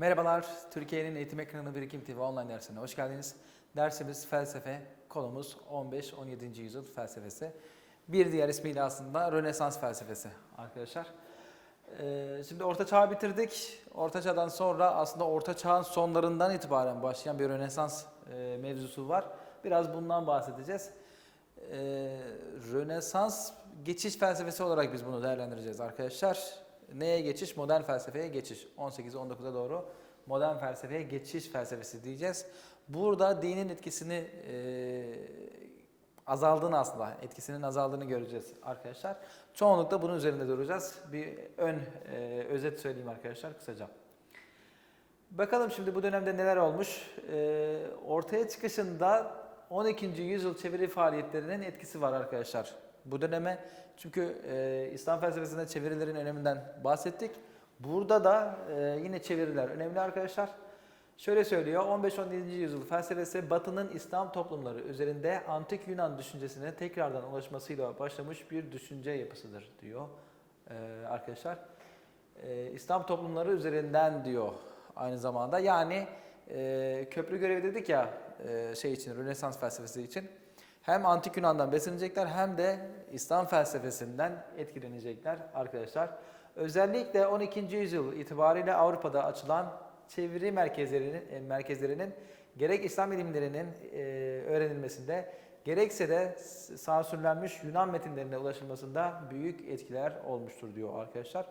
Merhabalar, Türkiye'nin eğitim ekranı Birikim TV online dersine hoş geldiniz. Dersimiz felsefe, konumuz 15-17. yüzyıl felsefesi. Bir diğer ismiyle aslında Rönesans felsefesi arkadaşlar. Ee, şimdi Orta Çağ'ı bitirdik. Orta Çağ'dan sonra aslında Orta Çağ'ın sonlarından itibaren başlayan bir Rönesans e, mevzusu var. Biraz bundan bahsedeceğiz. Ee, Rönesans geçiş felsefesi olarak biz bunu değerlendireceğiz arkadaşlar. Neye geçiş? Modern felsefeye geçiş. 18-19'a doğru modern felsefeye geçiş felsefesi diyeceğiz. Burada dinin etkisini e, azaldığını aslında, etkisinin azaldığını göreceğiz arkadaşlar. Çoğunlukla bunun üzerinde duracağız. Bir ön e, özet söyleyeyim arkadaşlar kısaca. Bakalım şimdi bu dönemde neler olmuş. E, ortaya çıkışında 12. yüzyıl çeviri faaliyetlerinin etkisi var arkadaşlar. Bu döneme çünkü e, İslam felsefesinde çevirilerin öneminden bahsettik. Burada da e, yine çeviriler önemli arkadaşlar. Şöyle söylüyor, 15-17. yüzyıl felsefesi Batı'nın İslam toplumları üzerinde antik Yunan düşüncesine tekrardan ulaşmasıyla başlamış bir düşünce yapısıdır diyor e, arkadaşlar. E, İslam toplumları üzerinden diyor aynı zamanda. Yani e, köprü görevi dedik ya e, şey için, Rönesans felsefesi için. Hem antik Yunan'dan beslenecekler hem de İslam felsefesinden etkilenecekler arkadaşlar. Özellikle 12. yüzyıl itibariyle Avrupa'da açılan çeviri merkezlerinin, e, merkezlerinin gerek İslam ilimlerinin e, öğrenilmesinde gerekse de sansürlenmiş Yunan metinlerine ulaşılmasında büyük etkiler olmuştur diyor arkadaşlar.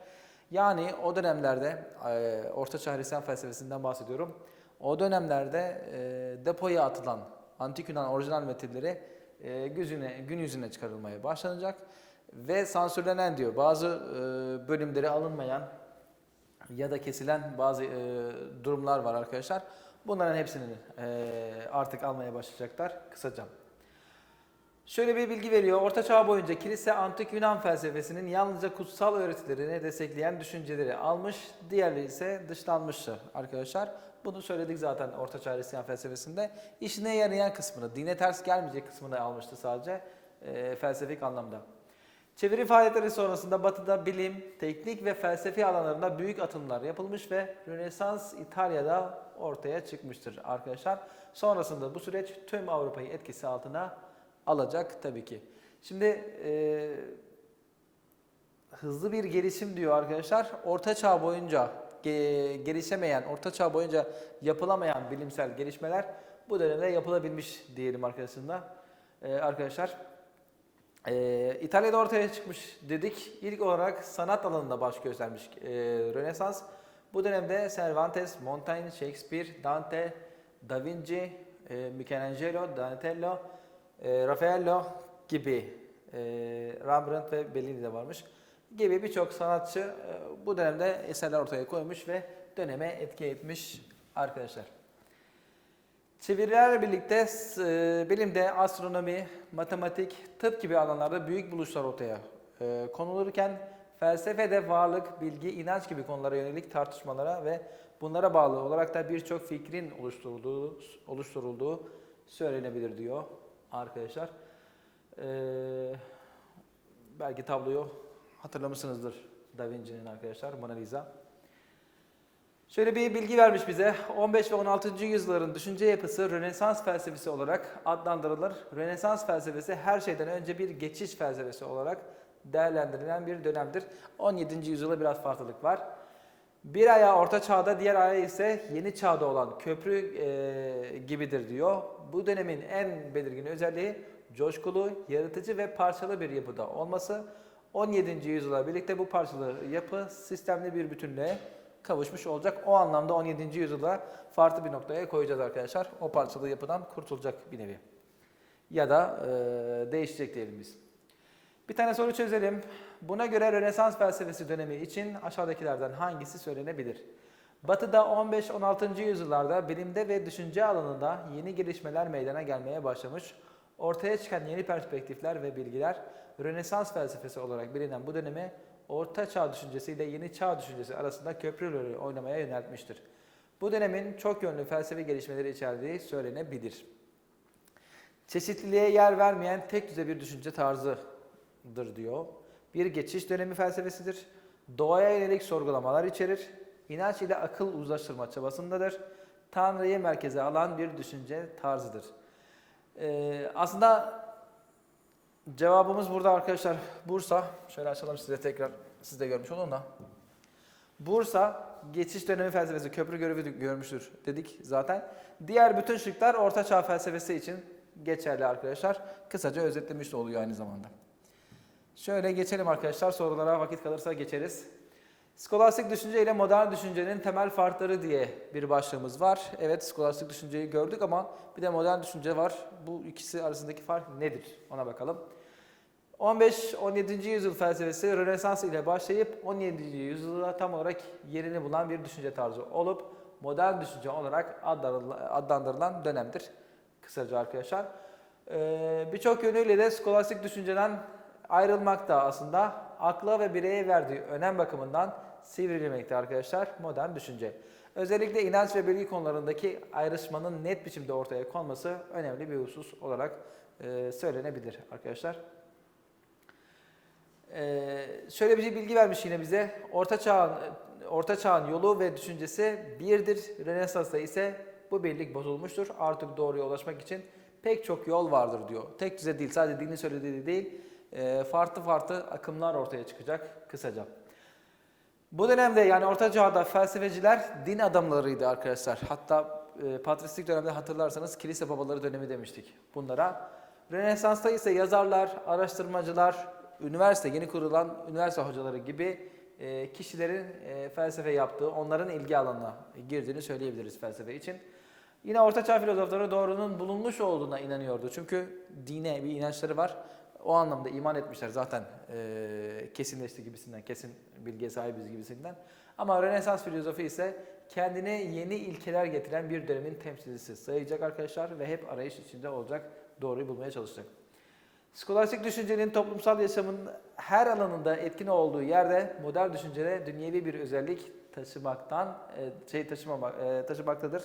Yani o dönemlerde e, Orta Çağ Hristiyan felsefesinden bahsediyorum. O dönemlerde e, depoya atılan antik Yunan orijinal metinleri e, gün yüzüne çıkarılmaya başlanacak ve sansürlenen diyor. Bazı e, bölümleri alınmayan ya da kesilen bazı e, durumlar var arkadaşlar. Bunların hepsini e, artık almaya başlayacaklar kısaca. Şöyle bir bilgi veriyor. Orta Çağ boyunca kilise antik Yunan felsefesinin yalnızca kutsal öğretilerini destekleyen düşünceleri almış, diğerleri ise dışlanmıştır arkadaşlar. Bunu söyledik zaten Orta Çağ Hristiyan felsefesinde. İşine yarayan kısmını, dine ters gelmeyecek kısmını almıştı sadece e, felsefik anlamda. Çeviri faaliyetleri sonrasında Batı'da bilim, teknik ve felsefi alanlarında büyük atılımlar yapılmış ve Rönesans İtalya'da ortaya çıkmıştır arkadaşlar. Sonrasında bu süreç tüm Avrupa'yı etkisi altına alacak tabii ki. Şimdi e, hızlı bir gelişim diyor arkadaşlar. Orta Çağ boyunca ge- gelişemeyen, Orta Çağ boyunca yapılamayan bilimsel gelişmeler bu dönemde yapılabilmiş diyelim arkadaşlar. E, arkadaşlar. Ee, İtalya'da ortaya çıkmış dedik. İlk olarak sanat alanında baş göstermiş e, Rönesans. Bu dönemde Cervantes, Montaigne, Shakespeare, Dante, Da Vinci, e, Michelangelo, Donatello, e, Raffaello gibi e, Rembrandt ve Bellini de varmış gibi birçok sanatçı e, bu dönemde eserler ortaya koymuş ve döneme etki etmiş arkadaşlar. Çevirilerle birlikte e, bilimde astronomi, matematik, tıp gibi alanlarda büyük buluşlar ortaya e, konulurken felsefede varlık, bilgi, inanç gibi konulara yönelik tartışmalara ve bunlara bağlı olarak da birçok fikrin oluşturulduğu, oluşturulduğu söylenebilir diyor arkadaşlar. Ee, belki tabloyu hatırlamışsınızdır Da Vinci'nin arkadaşlar Mona Lisa. Şöyle bir bilgi vermiş bize. 15 ve 16. yüzyılların düşünce yapısı Rönesans felsefesi olarak adlandırılır. Rönesans felsefesi her şeyden önce bir geçiş felsefesi olarak değerlendirilen bir dönemdir. 17. yüzyılda biraz farklılık var. Bir ayağı orta çağda, diğer ayağı ise yeni çağda olan köprü e, gibidir diyor. Bu dönemin en belirgin özelliği coşkulu, yaratıcı ve parçalı bir yapıda olması. 17. yüzyıla birlikte bu parçalı yapı sistemli bir bütünlüğe kavuşmuş olacak. O anlamda 17. yüzyılda farklı bir noktaya koyacağız arkadaşlar. O parçalı yapıdan kurtulacak bir nevi. Ya da e, değişecek diyelim biz. Bir tane soru çözelim. Buna göre Rönesans felsefesi dönemi için aşağıdakilerden hangisi söylenebilir? Batı'da 15-16. yüzyıllarda bilimde ve düşünce alanında yeni gelişmeler meydana gelmeye başlamış. Ortaya çıkan yeni perspektifler ve bilgiler Rönesans felsefesi olarak bilinen bu dönemi Orta Çağ düşüncesi ile Yeni Çağ düşüncesi arasında köprü rolü oynamaya yöneltmiştir. Bu dönemin çok yönlü felsefi gelişmeleri içerdiği söylenebilir. Çeşitliliğe yer vermeyen tek düze bir düşünce tarzıdır diyor. Bir geçiş dönemi felsefesidir. Doğaya yönelik sorgulamalar içerir. inanç ile akıl uzlaştırma çabasındadır. Tanrı'yı merkeze alan bir düşünce tarzıdır. Ee, aslında cevabımız burada arkadaşlar. Bursa, şöyle açalım size tekrar, siz de görmüş olun da. Bursa geçiş dönemi felsefesi köprü görevi görmüştür dedik zaten. Diğer bütün şıklar orta çağ felsefesi için geçerli arkadaşlar. Kısaca özetlemiş de oluyor aynı zamanda. Şöyle geçelim arkadaşlar sorulara vakit kalırsa geçeriz. Skolastik düşünce ile modern düşüncenin temel farkları diye bir başlığımız var. Evet skolastik düşünceyi gördük ama bir de modern düşünce var. Bu ikisi arasındaki fark nedir? Ona bakalım. 15-17. yüzyıl felsefesi Rönesans ile başlayıp 17. yüzyılda tam olarak yerini bulan bir düşünce tarzı olup modern düşünce olarak adlandırılan dönemdir. Kısaca arkadaşlar. Ee, Birçok yönüyle de skolastik düşünceden ayrılmakta aslında. Akla ve bireye verdiği önem bakımından sivrilmekte arkadaşlar modern düşünce. Özellikle inanç ve bilgi konularındaki ayrışmanın net biçimde ortaya konması önemli bir husus olarak e, söylenebilir arkadaşlar. Ee, şöyle bir bilgi vermiş yine bize. Orta çağın Orta çağın yolu ve düşüncesi birdir. Rönesans'ta ise bu birlik bozulmuştur. Artık doğruya ulaşmak için pek çok yol vardır diyor. Tek düze değil, sadece dinin söylediği değil, farklı farklı akımlar ortaya çıkacak kısaca. Bu dönemde yani Orta Çağ'da felsefeciler din adamlarıydı arkadaşlar. Hatta e, patristik dönemde hatırlarsanız kilise babaları dönemi demiştik bunlara. Rönesans'ta ise yazarlar, araştırmacılar, üniversite, yeni kurulan üniversite hocaları gibi e, kişilerin e, felsefe yaptığı, onların ilgi alanına girdiğini söyleyebiliriz felsefe için. Yine Ortaçağ filozofları doğrunun bulunmuş olduğuna inanıyordu. Çünkü dine bir inançları var. O anlamda iman etmişler zaten e, kesinleşti gibisinden, kesin bilgiye sahibiz gibisinden. Ama Rönesans filozofu ise kendine yeni ilkeler getiren bir dönemin temsilcisi sayacak arkadaşlar ve hep arayış içinde olacak, doğruyu bulmaya çalışacak. Skolastik düşüncenin toplumsal yaşamın her alanında etkin olduğu yerde modern düşüncede dünyevi bir özellik taşımaktan e, şey taşımamak e, taşımaktadır.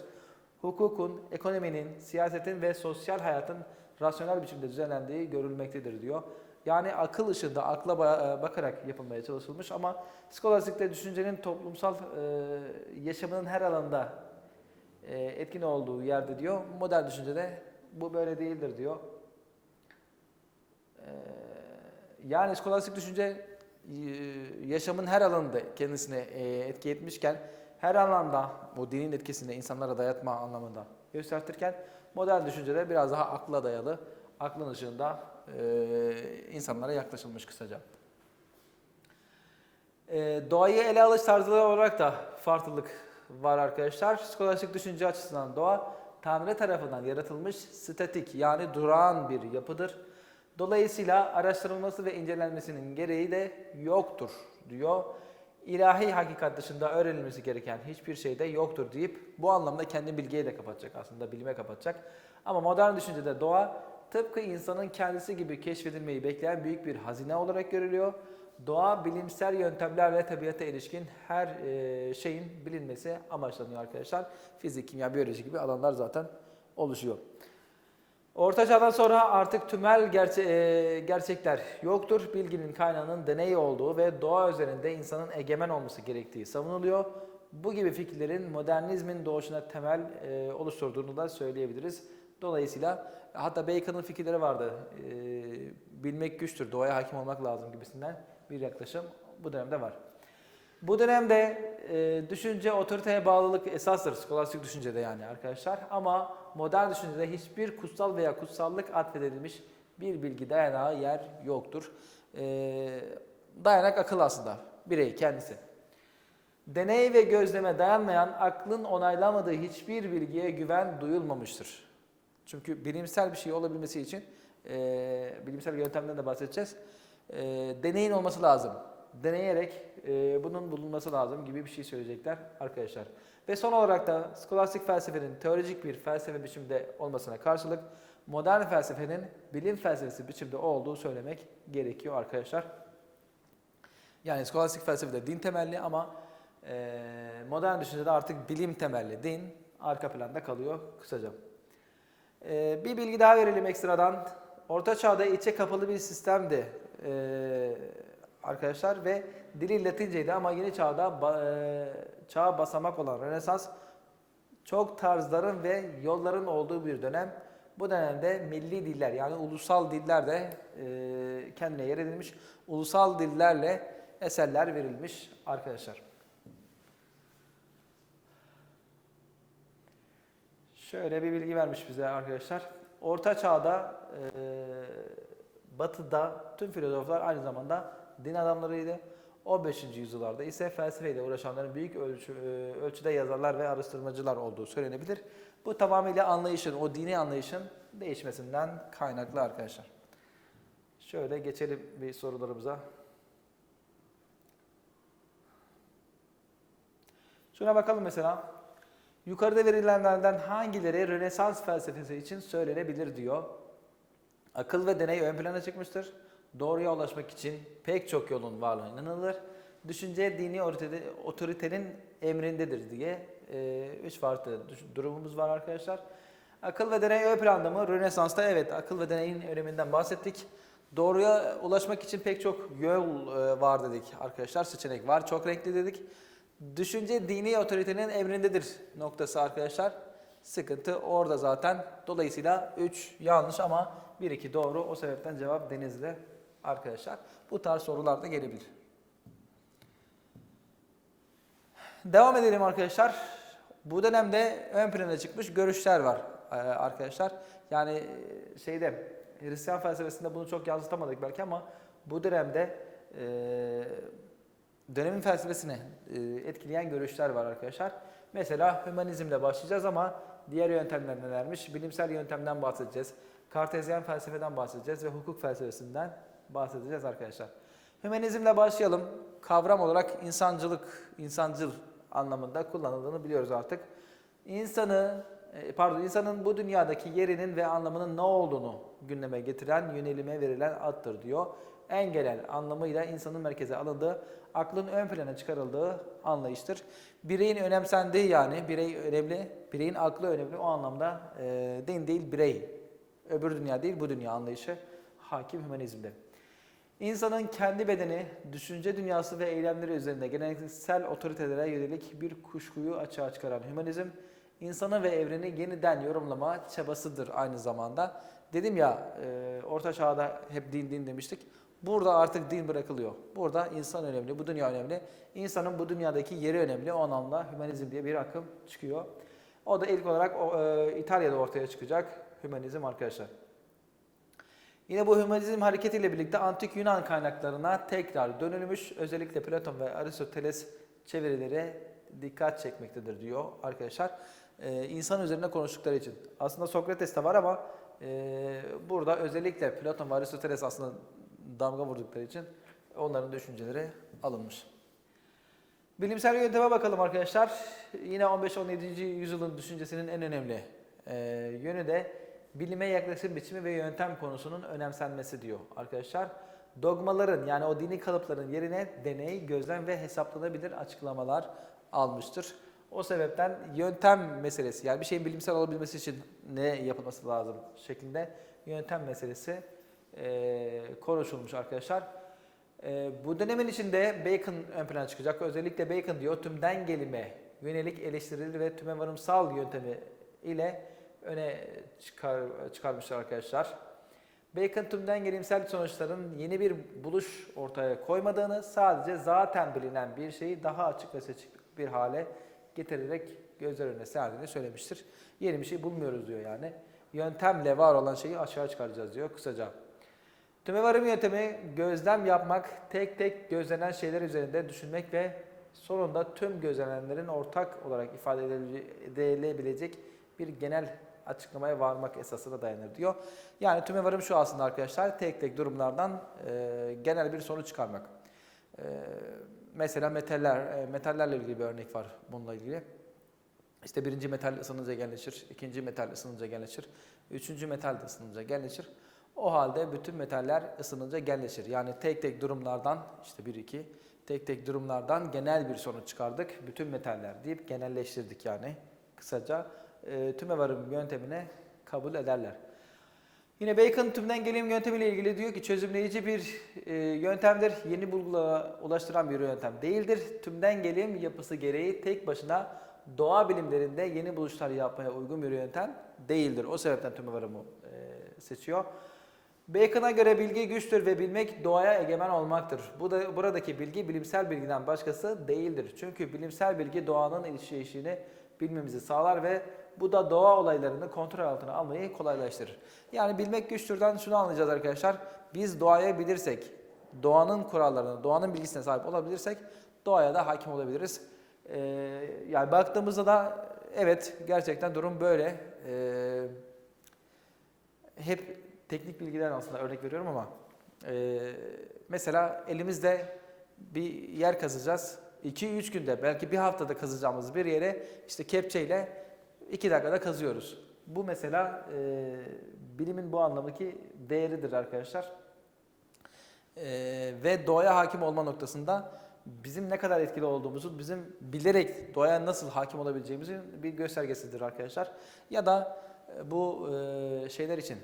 Hukukun, ekonominin, siyasetin ve sosyal hayatın rasyonel biçimde düzenlendiği görülmektedir diyor. Yani akıl ışığında akla e, bakarak yapılmaya çalışılmış ama skolastikte düşüncenin toplumsal yaşamının her alanda etkin olduğu yerde diyor. Modern düşüncede bu böyle değildir diyor. Yani skolastik düşünce e, yaşamın her alanında kendisine e, etki etmişken her alanda bu dinin etkisini insanlara dayatma anlamında göstertirken modern düşüncede biraz daha akla dayalı, aklın ışığında e, insanlara yaklaşılmış kısaca. Doğayı ele alış tarzları olarak da farklılık var arkadaşlar. Skolastik düşünce açısından doğa Tanrı tarafından yaratılmış statik yani durağan bir yapıdır Dolayısıyla araştırılması ve incelenmesinin gereği de yoktur diyor. İlahi hakikat dışında öğrenilmesi gereken hiçbir şey de yoktur deyip bu anlamda kendi bilgiye de kapatacak aslında, bilime kapatacak. Ama modern düşüncede doğa tıpkı insanın kendisi gibi keşfedilmeyi bekleyen büyük bir hazine olarak görülüyor. Doğa bilimsel yöntemlerle tabiata ilişkin her e, şeyin bilinmesi amaçlanıyor arkadaşlar. Fizik, kimya, biyoloji gibi alanlar zaten oluşuyor. Orta Çağ'dan sonra artık tümel gerçe e, gerçekler yoktur. Bilginin kaynağının deney olduğu ve doğa üzerinde insanın egemen olması gerektiği savunuluyor. Bu gibi fikirlerin modernizmin doğuşuna temel e, oluşturduğunu da söyleyebiliriz. Dolayısıyla hatta Bacon'ın fikirleri vardı. E, bilmek güçtür, doğaya hakim olmak lazım gibisinden bir yaklaşım bu dönemde var. Bu dönemde e, düşünce otoriteye bağlılık esastır. Skolastik düşüncede yani arkadaşlar. Ama modern düşüncede hiçbir kutsal veya kutsallık atfedilmiş bir bilgi dayanağı yer yoktur. E, dayanak akıl aslında. Birey kendisi. Deney ve gözleme dayanmayan aklın onaylamadığı hiçbir bilgiye güven duyulmamıştır. Çünkü bilimsel bir şey olabilmesi için e, bilimsel yöntemden de bahsedeceğiz. E, deneyin olması lazım deneyerek e, bunun bulunması lazım gibi bir şey söyleyecekler arkadaşlar. Ve son olarak da skolastik felsefenin teolojik bir felsefe biçimde olmasına karşılık modern felsefenin bilim felsefesi biçimde olduğu söylemek gerekiyor arkadaşlar. Yani skolastik felsefede din temelli ama e, modern düşüncede artık bilim temelli. Din arka planda kalıyor kısaca. E, bir bilgi daha verelim ekstradan. Orta çağda içe kapalı bir sistemdi e, arkadaşlar ve dili Latinceydi ama yeni çağda e, çağ basamak olan Rönesans çok tarzların ve yolların olduğu bir dönem. Bu dönemde milli diller yani ulusal diller de e, kendine yer edilmiş. Ulusal dillerle eserler verilmiş arkadaşlar. Şöyle bir bilgi vermiş bize arkadaşlar. Orta Çağ'da e, Batı'da tüm filozoflar aynı zamanda din adamlarıydı. 15. yüzyıllarda ise felsefeyle uğraşanların büyük ölçü, e, ölçüde yazarlar ve araştırmacılar olduğu söylenebilir. Bu tamamıyla anlayışın, o dini anlayışın değişmesinden kaynaklı arkadaşlar. Şöyle geçelim bir sorularımıza. Şuna bakalım mesela. Yukarıda verilenlerden hangileri Rönesans felsefesi için söylenebilir diyor. Akıl ve deney ön plana çıkmıştır. Doğruya ulaşmak için pek çok yolun varlığına inanılır. Düşünce dini otorite- otoritenin emrindedir diye e, üç farklı durumumuz var arkadaşlar. Akıl ve deney ön planda mı? Rönesans'ta evet akıl ve deneyin öneminden bahsettik. Doğruya ulaşmak için pek çok yol e, var dedik arkadaşlar. Seçenek var. Çok renkli dedik. Düşünce dini otoritenin emrindedir noktası arkadaşlar. Sıkıntı orada zaten. Dolayısıyla 3 yanlış ama 1-2 doğru. O sebepten cevap Denizli arkadaşlar. Bu tarz sorular da gelebilir. Devam edelim arkadaşlar. Bu dönemde ön plana çıkmış görüşler var e, arkadaşlar. Yani e, şeyde Hristiyan felsefesinde bunu çok yansıtamadık belki ama bu dönemde e, dönemin felsefesini etkileyen görüşler var arkadaşlar. Mesela hümanizmle başlayacağız ama diğer yöntemler nelermiş? Bilimsel yöntemden bahsedeceğiz. Kartezyen felsefeden bahsedeceğiz ve hukuk felsefesinden bahsedeceğiz arkadaşlar. Hümanizmle başlayalım. Kavram olarak insancılık, insancıl anlamında kullanıldığını biliyoruz artık. İnsanı, e, pardon insanın bu dünyadaki yerinin ve anlamının ne olduğunu gündeme getiren, yönelime verilen addır diyor. En genel anlamıyla insanın merkeze alındığı, aklın ön plana çıkarıldığı anlayıştır. Bireyin önemsendiği yani, birey önemli, bireyin aklı önemli o anlamda e, din değil birey, öbür dünya değil bu dünya anlayışı hakim hümanizmde. İnsanın kendi bedeni, düşünce dünyası ve eylemleri üzerinde geleneksel otoritelere yönelik bir kuşkuyu açığa çıkaran hümanizm, insanı ve evreni yeniden yorumlama çabasıdır aynı zamanda. Dedim ya, e, Orta Çağ'da hep din din demiştik. Burada artık din bırakılıyor. Burada insan önemli, bu dünya önemli. İnsanın bu dünyadaki yeri önemli. O anlamda hümanizm diye bir akım çıkıyor. O da ilk olarak e, İtalya'da ortaya çıkacak hümanizm arkadaşlar. Yine bu hümanizm hareketiyle birlikte antik Yunan kaynaklarına tekrar dönülmüş. Özellikle Platon ve Aristoteles çevirileri dikkat çekmektedir diyor arkadaşlar. Ee, insan üzerine konuştukları için. Aslında Sokrates de var ama e, burada özellikle Platon ve Aristoteles aslında damga vurdukları için onların düşünceleri alınmış. Bilimsel yönteme bakalım arkadaşlar. Yine 15-17. yüzyılın düşüncesinin en önemli e, yönü de bilime yaklaşım biçimi ve yöntem konusunun önemsenmesi diyor arkadaşlar. Dogmaların yani o dini kalıpların yerine deney, gözlem ve hesaplanabilir açıklamalar almıştır. O sebepten yöntem meselesi yani bir şeyin bilimsel olabilmesi için ne yapılması lazım şeklinde yöntem meselesi e, konuşulmuş arkadaşlar. E, bu dönemin içinde Bacon ön plana çıkacak. Özellikle Bacon diyor tümden gelime yönelik eleştirilir ve tüme varımsal yöntemi ile öne çıkar, çıkarmışlar arkadaşlar. Bacon tümden gelimsel sonuçların yeni bir buluş ortaya koymadığını, sadece zaten bilinen bir şeyi daha açık ve seçik bir hale getirerek gözler önüne serdiğini söylemiştir. Yeni bir şey bulmuyoruz diyor yani. Yöntemle var olan şeyi aşağı çıkaracağız diyor kısaca. Tümevarım yöntemi gözlem yapmak, tek tek gözlenen şeyler üzerinde düşünmek ve sonunda tüm gözlenenlerin ortak olarak ifade edilebilecek bir genel açıklamaya varmak esasına dayanır diyor. Yani tümevarım şu aslında arkadaşlar tek tek durumlardan e, genel bir sonuç çıkarmak. E, mesela metaller, e, metallerle ilgili bir örnek var bununla ilgili. İşte birinci metal ısınınca genleşir, ikinci metal ısınınca genleşir, üçüncü metal de ısınınca genleşir. O halde bütün metaller ısınınca genleşir. Yani tek tek durumlardan işte 1 2 tek tek durumlardan genel bir sonuç çıkardık. Bütün metaller deyip genelleştirdik yani kısaca e, tümevarım yöntemine kabul ederler. Yine Bacon tümden gelim yöntemiyle ilgili diyor ki çözümleyici bir e, yöntemdir. Yeni bulgulara ulaştıran bir yöntem değildir. Tümden gelim yapısı gereği tek başına doğa bilimlerinde yeni buluşlar yapmaya uygun bir yöntem değildir. O sebepten tümevarımı e, seçiyor. Bacon'a göre bilgi güçtür ve bilmek doğaya egemen olmaktır. Bu da buradaki bilgi bilimsel bilgiden başkası değildir. Çünkü bilimsel bilgi doğanın işleyişini bilmemizi sağlar ve bu da doğa olaylarını kontrol altına almayı kolaylaştırır. Yani bilmek güçtürden şunu anlayacağız arkadaşlar. Biz doğayı bilirsek, doğanın kurallarına, doğanın bilgisine sahip olabilirsek doğaya da hakim olabiliriz. Ee, yani baktığımızda da evet gerçekten durum böyle. Ee, hep teknik bilgiden aslında örnek veriyorum ama e, mesela elimizde bir yer kazacağız. 2-3 günde belki bir haftada kazacağımız bir yere işte kepçeyle 2 dakikada kazıyoruz. Bu mesela e, bilimin bu anlamdaki değeridir arkadaşlar. E, ve doğaya hakim olma noktasında bizim ne kadar etkili olduğumuzu, bizim bilerek doğaya nasıl hakim olabileceğimizin bir göstergesidir arkadaşlar. Ya da e, bu e, şeyler için,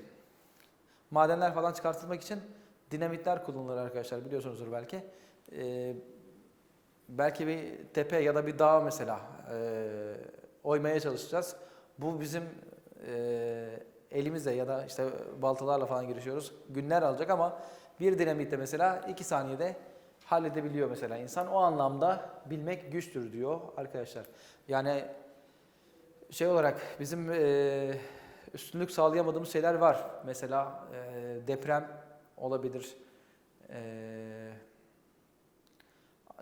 madenler falan çıkartılmak için dinamitler kullanılır arkadaşlar biliyorsunuzdur belki. E, belki bir tepe ya da bir dağ mesela e, oymaya çalışacağız. Bu bizim e, elimizle ya da işte baltalarla falan girişiyoruz. Günler alacak ama bir dinamitte mesela iki saniyede halledebiliyor mesela insan. O anlamda bilmek güçtür diyor arkadaşlar. Yani şey olarak bizim e, üstünlük sağlayamadığımız şeyler var. Mesela e, deprem olabilir. E,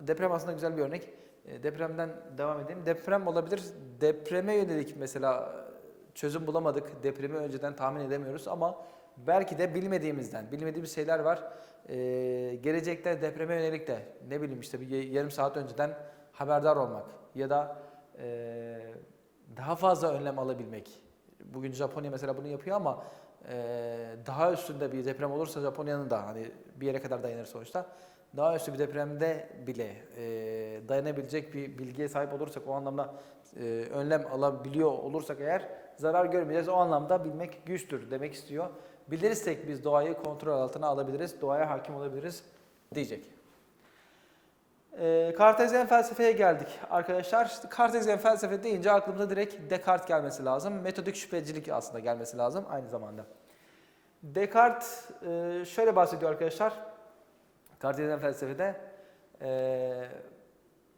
deprem aslında güzel bir örnek. E, depremden devam edeyim. Deprem olabilir. Depreme yönelik mesela çözüm bulamadık. Depremi önceden tahmin edemiyoruz ama belki de bilmediğimizden, bilmediğimiz şeyler var. E, gelecekte depreme yönelik de ne bileyim işte bir yarım saat önceden haberdar olmak ya da e, daha fazla önlem alabilmek. Bugün Japonya mesela bunu yapıyor ama e, daha üstünde bir deprem olursa Japonya'nın da hani bir yere kadar dayanır sonuçta. Daha üstü bir depremde bile e, dayanabilecek bir bilgiye sahip olursak o anlamda e, önlem alabiliyor olursak eğer zarar görmeyeceğiz. O anlamda bilmek güçtür demek istiyor. Bilirsek biz doğayı kontrol altına alabiliriz, doğaya hakim olabiliriz diyecek. E, Kartezyen felsefeye geldik arkadaşlar. Kartezyen felsefe deyince aklımıza direkt Descartes gelmesi lazım. Metodik şüphecilik aslında gelmesi lazım aynı zamanda. Descartes e, şöyle bahsediyor arkadaşlar. Kartezyen felsefede e,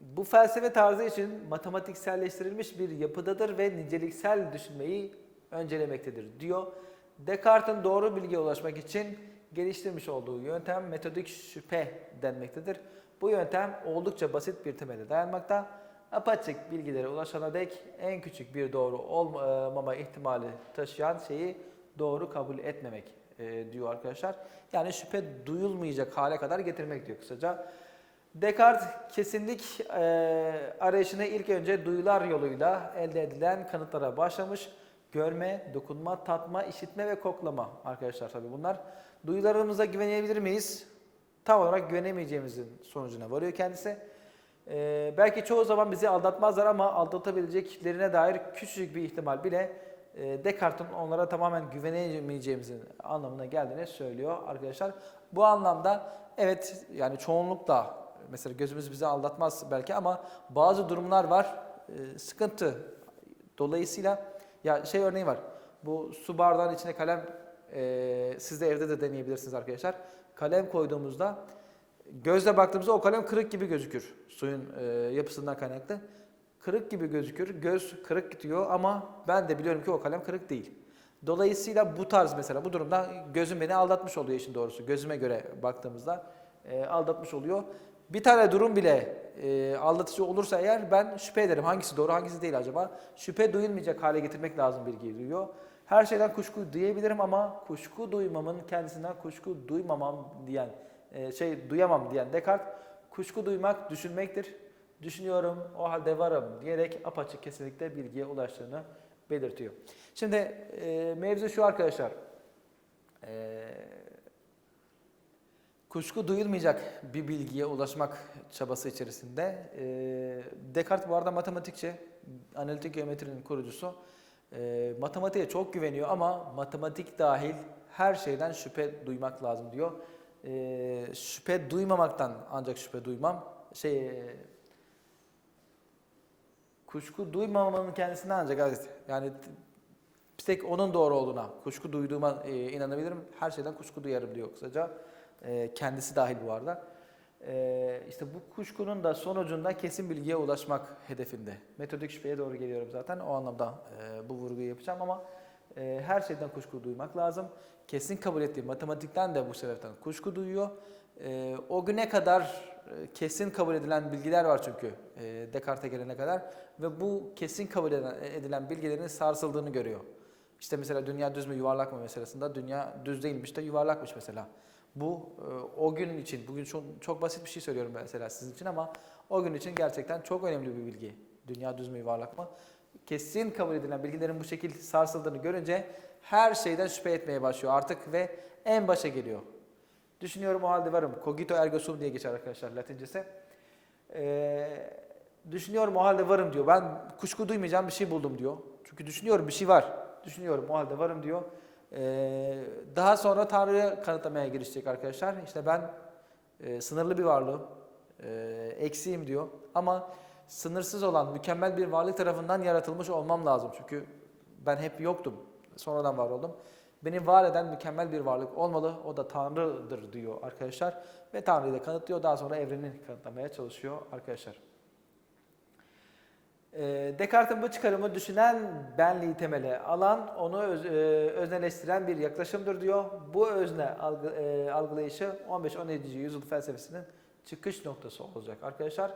bu felsefe tarzı için matematikselleştirilmiş bir yapıdadır ve niceliksel düşünmeyi öncelemektedir diyor. Descartes'in doğru bilgiye ulaşmak için geliştirmiş olduğu yöntem metodik şüphe denmektedir. Bu yöntem oldukça basit bir temelde dayanmakta. Apaçık bilgilere ulaşana dek en küçük bir doğru olmama ihtimali taşıyan şeyi doğru kabul etmemek e, diyor arkadaşlar. Yani şüphe duyulmayacak hale kadar getirmek diyor kısaca. Descartes kesinlik e, arayışına ilk önce duyular yoluyla elde edilen kanıtlara başlamış. Görme, dokunma, tatma, işitme ve koklama arkadaşlar tabii bunlar. Duyularımıza güvenebilir miyiz? Tam olarak güvenemeyeceğimizin sonucuna varıyor kendisi. Ee, belki çoğu zaman bizi aldatmazlar ama aldatabileceklerine dair küçücük bir ihtimal bile Descartes'in onlara tamamen güvenemeyeceğimizin anlamına geldiğini söylüyor arkadaşlar. Bu anlamda evet yani çoğunlukla mesela gözümüz bizi aldatmaz belki ama bazı durumlar var e, sıkıntı. Dolayısıyla ya şey örneği var. Bu su bardağın içine kalem e, siz de evde de deneyebilirsiniz arkadaşlar. Kalem koyduğumuzda gözle baktığımızda o kalem kırık gibi gözükür suyun e, yapısından kaynaklı kırık gibi gözükür. Göz kırık diyor ama ben de biliyorum ki o kalem kırık değil. Dolayısıyla bu tarz mesela bu durumda gözüm beni aldatmış oluyor işin doğrusu. Gözüme göre baktığımızda e, aldatmış oluyor. Bir tane durum bile e, aldatıcı olursa eğer ben şüphe ederim. Hangisi doğru hangisi değil acaba? Şüphe duyulmayacak hale getirmek lazım bilgiyi duyuyor. Her şeyden kuşku duyabilirim ama kuşku duymamın kendisinden kuşku duymamam diyen e, şey duyamam diyen Descartes kuşku duymak düşünmektir düşünüyorum, o halde varım diyerek apaçık kesinlikle bilgiye ulaştığını belirtiyor. Şimdi e, mevzu şu arkadaşlar. E, kuşku duyulmayacak bir bilgiye ulaşmak çabası içerisinde. E, Descartes bu arada matematikçi, analitik geometrinin kurucusu. E, matematiğe çok güveniyor ama matematik dahil her şeyden şüphe duymak lazım diyor. Ee, şüphe duymamaktan ancak şüphe duymam. Şey e, kuşku duymamanın kendisine ancak evet, yani bir tek onun doğru olduğuna, kuşku duyduğuma e, inanabilirim. Her şeyden kuşku duyarım diyor kısaca. E, kendisi dahil bu arada. E, işte bu kuşkunun da sonucunda kesin bilgiye ulaşmak hedefinde. Metodik şüpheye doğru geliyorum zaten. O anlamda e, bu vurguyu yapacağım ama e, her şeyden kuşku duymak lazım. Kesin kabul ettiği matematikten de bu sebepten kuşku duyuyor. E, o güne kadar kesin kabul edilen bilgiler var çünkü e, Descartes'e gelene kadar ve bu kesin kabul edilen, edilen bilgilerin sarsıldığını görüyor. İşte mesela dünya düz mü yuvarlak mı meselesinde dünya düz değilmiş de yuvarlakmış mesela. Bu e, o gün için, bugün çok basit bir şey söylüyorum mesela sizin için ama o gün için gerçekten çok önemli bir bilgi. Dünya düz mü yuvarlak mı? Kesin kabul edilen bilgilerin bu şekilde sarsıldığını görünce her şeyden şüphe etmeye başlıyor artık ve en başa geliyor. Düşünüyorum o halde varım. Cogito ergo sum diye geçer arkadaşlar Latincesi. Ee, düşünüyorum o halde varım diyor. Ben kuşku duymayacağım bir şey buldum diyor. Çünkü düşünüyorum bir şey var. Düşünüyorum o halde varım diyor. Ee, daha sonra Tanrı'yı kanıtlamaya girişecek arkadaşlar. İşte ben e, sınırlı bir varlığım. E, eksiğim diyor. Ama sınırsız olan mükemmel bir varlık tarafından yaratılmış olmam lazım. Çünkü ben hep yoktum. Sonradan var oldum. Beni var eden mükemmel bir varlık olmalı. O da Tanrı'dır diyor arkadaşlar. Ve Tanrı'yı da kanıtlıyor. Daha sonra evreni kanıtlamaya çalışıyor arkadaşlar. E, Descartes'in bu çıkarımı düşünen benliği temele alan, onu öz, e, özneleştiren bir yaklaşımdır diyor. Bu özne algı, e, algılayışı 15-17. yüzyıl felsefesinin çıkış noktası olacak arkadaşlar.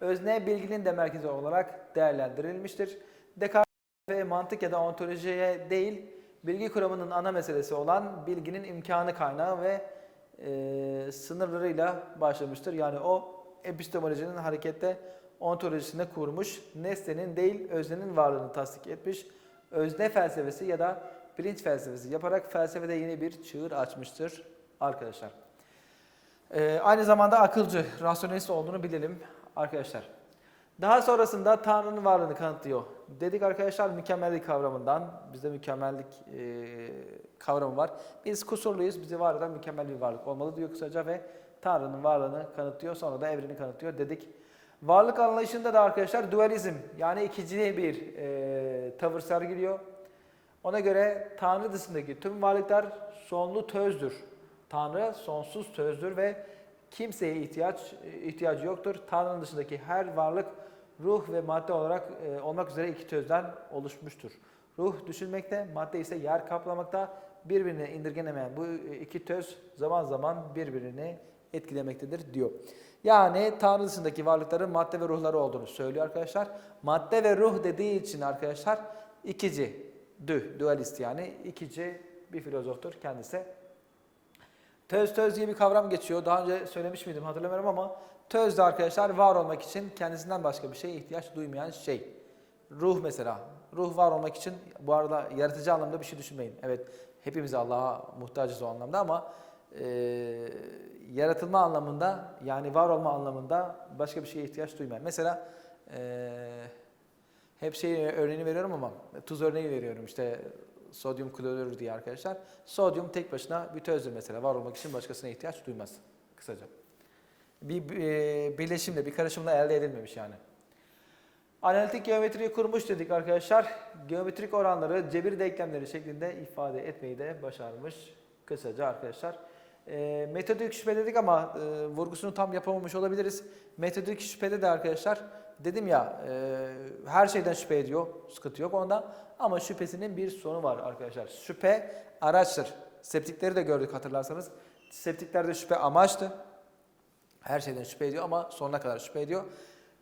Özne bilginin de merkezi olarak değerlendirilmiştir. Descartes ve mantık ya da ontolojiye değil, bilgi kuramının ana meselesi olan bilginin imkanı kaynağı ve e, sınırlarıyla başlamıştır. Yani o epistemolojinin harekette ontolojisine kurmuş, nesnenin değil öznenin varlığını tasdik etmiş, özne felsefesi ya da bilinç felsefesi yaparak felsefede yeni bir çığır açmıştır arkadaşlar. Ee, aynı zamanda akılcı, rasyonelist olduğunu bilelim arkadaşlar. Daha sonrasında Tanrı'nın varlığını kanıtlıyor. Dedik arkadaşlar mükemmellik kavramından, bizde mükemmellik e, kavramı var. Biz kusurluyuz, bizi var eden mükemmel bir varlık olmalı diyor kısaca ve Tanrı'nın varlığını kanıtlıyor, sonra da evreni kanıtlıyor dedik. Varlık anlayışında da arkadaşlar dualizm yani ikicili bir e, tavır sergiliyor. Ona göre Tanrı dışındaki tüm varlıklar sonlu tözdür. Tanrı sonsuz tözdür ve kimseye ihtiyaç ihtiyacı yoktur. Tanrı'nın dışındaki her varlık ruh ve madde olarak e, olmak üzere iki tözden oluşmuştur. Ruh düşünmekte, madde ise yer kaplamakta. Birbirine indirgenemeyen bu iki töz zaman zaman birbirini etkilemektedir diyor. Yani Tanrı dışındaki varlıkların madde ve ruhları olduğunu söylüyor arkadaşlar. Madde ve ruh dediği için arkadaşlar ikici, dü, dualist yani ikici bir filozoftur kendisi. Töz töz diye bir kavram geçiyor. Daha önce söylemiş miydim hatırlamıyorum ama töz de arkadaşlar var olmak için kendisinden başka bir şeye ihtiyaç duymayan şey. Ruh mesela. Ruh var olmak için bu arada yaratıcı anlamda bir şey düşünmeyin. Evet hepimiz Allah'a muhtacız o anlamda ama e, yaratılma anlamında yani var olma anlamında başka bir şeye ihtiyaç duymayan. Mesela e, hep şey örneğini veriyorum ama tuz örneği veriyorum işte sodyum klorür diye arkadaşlar. Sodyum tek başına bir tözdür mesela var olmak için başkasına ihtiyaç duymaz kısaca. Bir e, birleşimle bir karışımla elde edilmemiş yani. Analitik geometriyi kurmuş dedik arkadaşlar. Geometrik oranları cebir denklemleri şeklinde ifade etmeyi de başarmış kısaca arkadaşlar. E, metodik şüphe dedik ama e, vurgusunu tam yapamamış olabiliriz. Metodik şüphede de arkadaşlar dedim ya e, her şeyden şüphe ediyor. Sıkıntı yok onda. Ama şüphesinin bir sonu var arkadaşlar. Şüphe araçtır. Septikleri de gördük hatırlarsanız. Septiklerde şüphe amaçtı. Her şeyden şüphe ediyor ama sonuna kadar şüphe ediyor.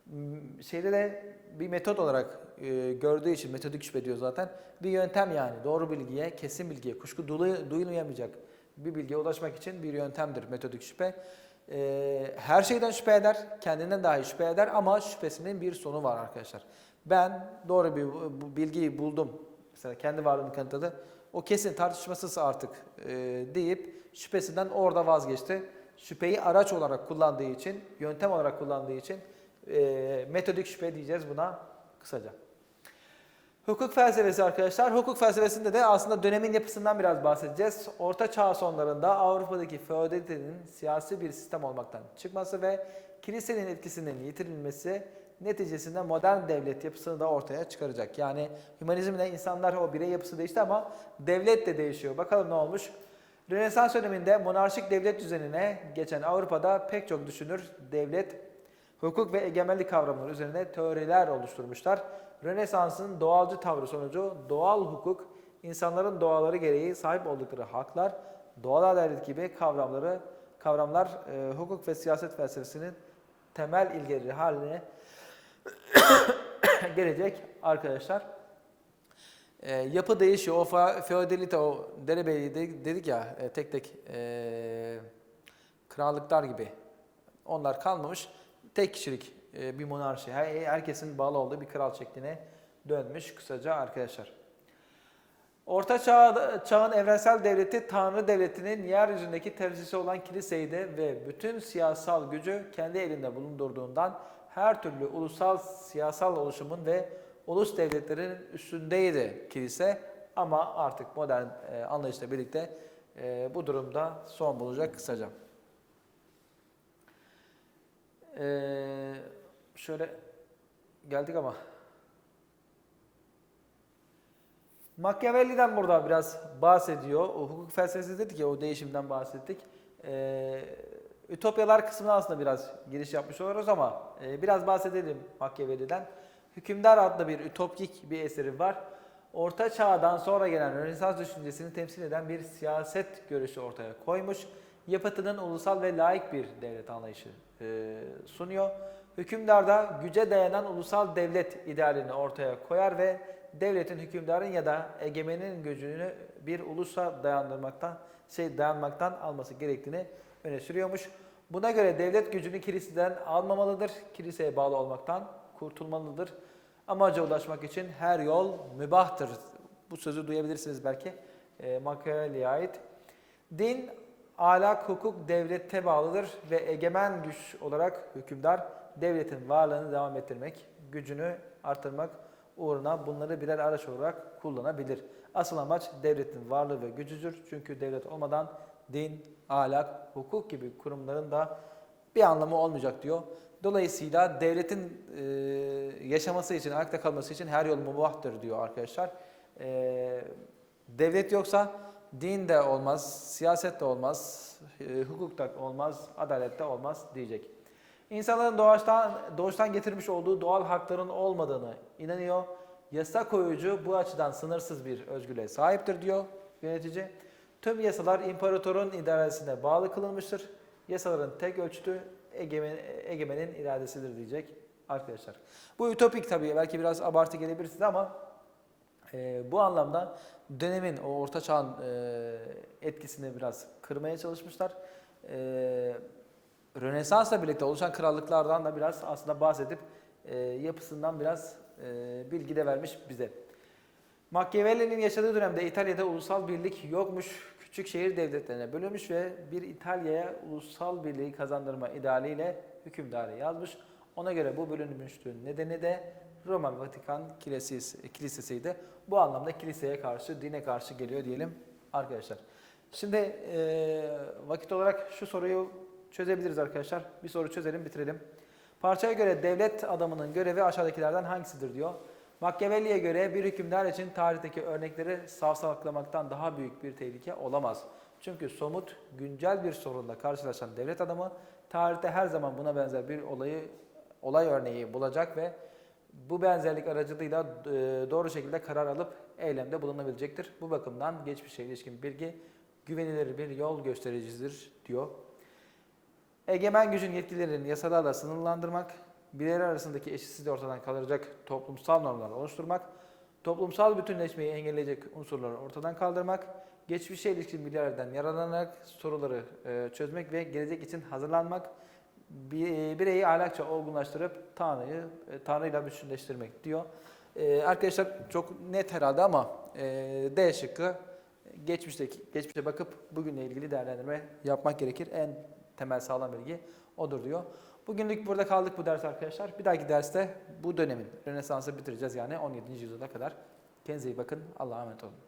Hmm, Şeyde de bir metot olarak e, gördüğü için metodik şüphe diyor zaten. Bir yöntem yani doğru bilgiye, kesin bilgiye, kuşku duyulmayamayacak bir bilgiye ulaşmak için bir yöntemdir metodik şüphe. E, her şeyden şüphe eder, kendinden dahi şüphe eder ama şüphesinin bir sonu var arkadaşlar. Ben doğru bir bilgiyi buldum, mesela kendi varlığını kanıtladı. O kesin tartışmasız artık e, deyip şüphesinden orada vazgeçti. Şüpheyi araç olarak kullandığı için, yöntem olarak kullandığı için e, metodik şüphe diyeceğiz buna kısaca. Hukuk felsefesi arkadaşlar. Hukuk felsefesinde de aslında dönemin yapısından biraz bahsedeceğiz. Orta Çağ sonlarında Avrupa'daki feodalitenin siyasi bir sistem olmaktan çıkması ve kilisenin etkisinin yitirilmesi neticesinde modern devlet yapısını da ortaya çıkaracak. Yani hümanizmle insanlar o birey yapısı değişti ama devlet de değişiyor. Bakalım ne olmuş? Rönesans döneminde monarşik devlet düzenine geçen Avrupa'da pek çok düşünür devlet, hukuk ve egemenlik kavramları üzerine teoriler oluşturmuşlar. Rönesans'ın doğalcı tavrı sonucu doğal hukuk, insanların doğaları gereği sahip oldukları haklar, doğal adalet gibi kavramları kavramlar e, hukuk ve siyaset felsefesinin temel ilgeleri haline gelecek arkadaşlar. E, yapı değişiyor. O fe- feodalite, o derebeyliği de- dedik ya e, tek tek e, krallıklar gibi. Onlar kalmamış. Tek kişilik e, bir monarşi. Her, herkesin bağlı olduğu bir kral şekline dönmüş kısaca arkadaşlar. Orta Çağ, Çağ'ın evrensel devleti Tanrı devletinin yeryüzündeki temsilcisi olan kiliseydi ve bütün siyasal gücü kendi elinde bulundurduğundan her türlü ulusal siyasal oluşumun ve ulus devletlerin üstündeydi kilise ama artık modern e, anlayışla birlikte e, bu durumda son bulacak kısaca. Ee, şöyle geldik ama Machiavelli'den burada biraz bahsediyor. O hukuk felsefesi dedik ya o değişimden bahsettik. Ütopyalar kısmına aslında biraz giriş yapmış oluruz ama e, biraz bahsedelim Machiavelli'den. Hükümdar adlı bir ütopik bir eseri var. Orta Çağ'dan sonra gelen Rönesans düşüncesini temsil eden bir siyaset görüşü ortaya koymuş. Yapıtının ulusal ve laik bir devlet anlayışı e, sunuyor. Hükümdar da güce dayanan ulusal devlet idealini ortaya koyar ve devletin hükümdarın ya da egemenin gücünü bir ulusa dayandırmaktan şey dayanmaktan alması gerektiğini öne sürüyormuş. Buna göre devlet gücünü kiliseden almamalıdır. Kiliseye bağlı olmaktan kurtulmalıdır. Amaca ulaşmak için her yol mübahtır. Bu sözü duyabilirsiniz belki. E, Machiavelli'ye ait. Din, ahlak, hukuk devlete bağlıdır ve egemen güç olarak hükümdar devletin varlığını devam ettirmek, gücünü artırmak uğruna bunları birer araç olarak kullanabilir. Asıl amaç devletin varlığı ve gücüdür. Çünkü devlet olmadan din, ahlak, hukuk gibi kurumların da bir anlamı olmayacak diyor. Dolayısıyla devletin e, yaşaması için, ayakta kalması için her yol mubahtır diyor arkadaşlar. E, devlet yoksa din de olmaz, siyaset de olmaz, e, hukuk da olmaz, adalet de olmaz diyecek. İnsanların doğuştan, doğuştan getirmiş olduğu doğal hakların olmadığını inanıyor. Yasa koyucu bu açıdan sınırsız bir özgürlüğe sahiptir diyor yönetici. Tüm yasalar imparatorun idaresine bağlı kılınmıştır. Yasaların tek ölçütü egemen, egemenin iradesidir diyecek arkadaşlar. Bu ütopik tabii belki biraz abartı gelebilir size ama e, bu anlamda dönemin o orta çağın e, etkisini biraz kırmaya çalışmışlar. E, Rönesans'la birlikte oluşan krallıklardan da biraz aslında bahsedip e, yapısından biraz e, bilgi de vermiş bize. Machiavelli'nin yaşadığı dönemde İtalya'da ulusal birlik yokmuş. Küçük şehir devletlerine bölünmüş ve bir İtalya'ya ulusal birliği kazandırma idealiyle hükümdarı yazmış. Ona göre bu bölünmüşlüğün nedeni de Roma Vatikan Kilisesi, Kilisesi'ydi. Bu anlamda kiliseye karşı, dine karşı geliyor diyelim arkadaşlar. Şimdi e, vakit olarak şu soruyu çözebiliriz arkadaşlar. Bir soru çözelim, bitirelim. Parçaya göre devlet adamının görevi aşağıdakilerden hangisidir diyor. Machiavelli'ye göre bir hükümdar için tarihteki örnekleri savsaklamaktan daha büyük bir tehlike olamaz. Çünkü somut, güncel bir sorunla karşılaşan devlet adamı tarihte her zaman buna benzer bir olayı olay örneği bulacak ve bu benzerlik aracılığıyla e, doğru şekilde karar alıp eylemde bulunabilecektir. Bu bakımdan geçmişe ilişkin bilgi güvenilir bir yol göstericisidir diyor. Egemen gücün yetkilerini yasalarla sınırlandırmak, bireyler arasındaki eşitsizliği ortadan kaldıracak toplumsal normlar oluşturmak, toplumsal bütünleşmeyi engelleyecek unsurları ortadan kaldırmak, geçmişe ilişkin bilgilerden yararlanarak soruları e, çözmek ve gelecek için hazırlanmak, bi- bireyi ahlakça olgunlaştırıp Tanrı'yı e, Tanrı'yla bütünleştirmek diyor. E, arkadaşlar çok net herhalde ama e, D şıkkı geçmişteki geçmişe bakıp bugünle ilgili değerlendirme yapmak gerekir. En temel sağlam bilgi odur diyor. Bugünlük burada kaldık bu ders arkadaşlar. Bir dahaki derste bu dönemin Rönesans'ı bitireceğiz yani 17. yüzyıla kadar Kendinize iyi bakın. Allah'a emanet olun.